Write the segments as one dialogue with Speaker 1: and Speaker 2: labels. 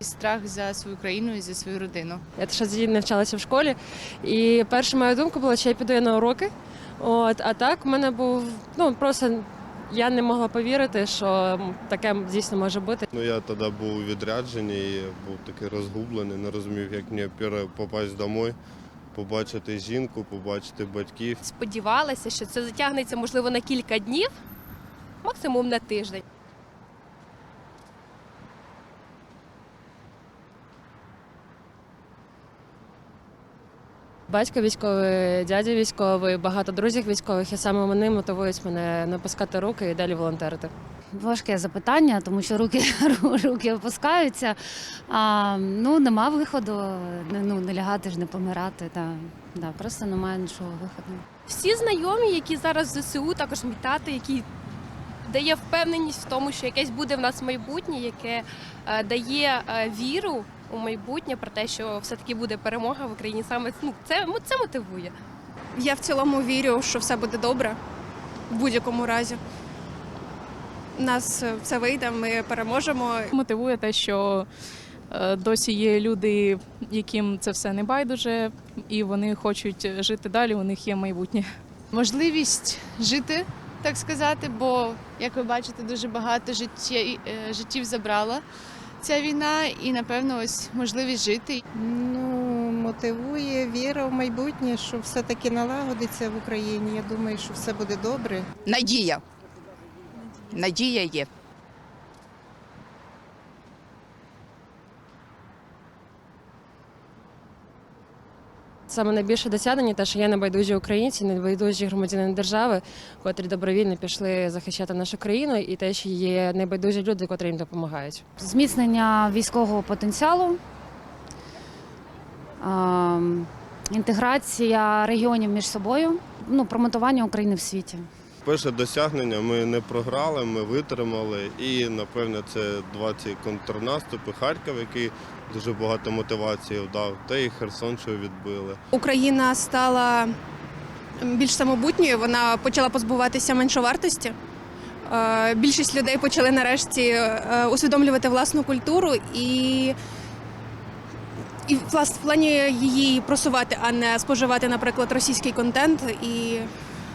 Speaker 1: Страх за свою країну і за свою родину.
Speaker 2: Я ще тоді навчалася в школі, і перша моя думка була, що я піду я на уроки. От, а так в мене був ну просто я не могла повірити, що таке дійсно може бути.
Speaker 3: Ну я тоді був у відрядженні і був такий розгублений, не розумів, як мені перше попасть домой, побачити жінку, побачити батьків.
Speaker 4: Сподівалася, що це затягнеться можливо на кілька днів, максимум на тиждень.
Speaker 2: Батько військовий, дядя військовий, багато друзів військових, і саме вони мотивують мене напускати руки і далі волонтерити.
Speaker 5: Важке запитання, тому що руки, руки опускаються. А, ну, нема виходу, ну, не лягати ж, не помирати. Та, да, просто немає іншого виходу.
Speaker 4: Всі знайомі, які зараз в ЗСУ, також мій тато, який дає впевненість в тому, що якесь буде в нас майбутнє, яке е, дає е, віру у майбутнє про те, що все-таки буде перемога в Україні. Саме ну, це, це мотивує.
Speaker 6: Я в цілому вірю, що все буде добре в будь-якому разі. У нас е, все вийде, ми переможемо.
Speaker 7: Мотивує те, що е, досі є люди, яким це все не байдуже, і вони хочуть жити далі. У них є майбутнє.
Speaker 1: Можливість жити, так сказати, бо, як ви бачите, дуже багато життя, е, життів забрала ця війна, і напевно ось можливість жити.
Speaker 8: Ну, мотивує віра в майбутнє, що все-таки налагодиться в Україні. Я думаю, що все буде добре.
Speaker 9: Надія. Надія є.
Speaker 2: Саме найбільше досягнення те, що є небайдужі українці, небайдужі громадяни держави, котрі добровільно пішли захищати нашу країну, і те, що є небайдужі люди, котрі їм допомагають.
Speaker 5: Зміцнення військового потенціалу, інтеграція регіонів між собою, ну, промотування України в світі.
Speaker 3: Перше досягнення ми не програли, ми витримали. І напевне це два ці контрнаступи. Харків, який дуже багато мотивації дав, та і Херсон, що відбили.
Speaker 6: Україна стала більш самобутньою, вона почала позбуватися меншовартості. Е, Більшість людей почали нарешті е, усвідомлювати власну культуру і, і в плані її просувати, а не споживати, наприклад, російський контент і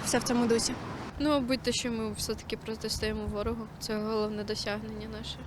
Speaker 6: все в цьому дусі.
Speaker 10: Ну, мабуть, те, що ми все-таки протистоїмо ворогу. Це головне досягнення наше.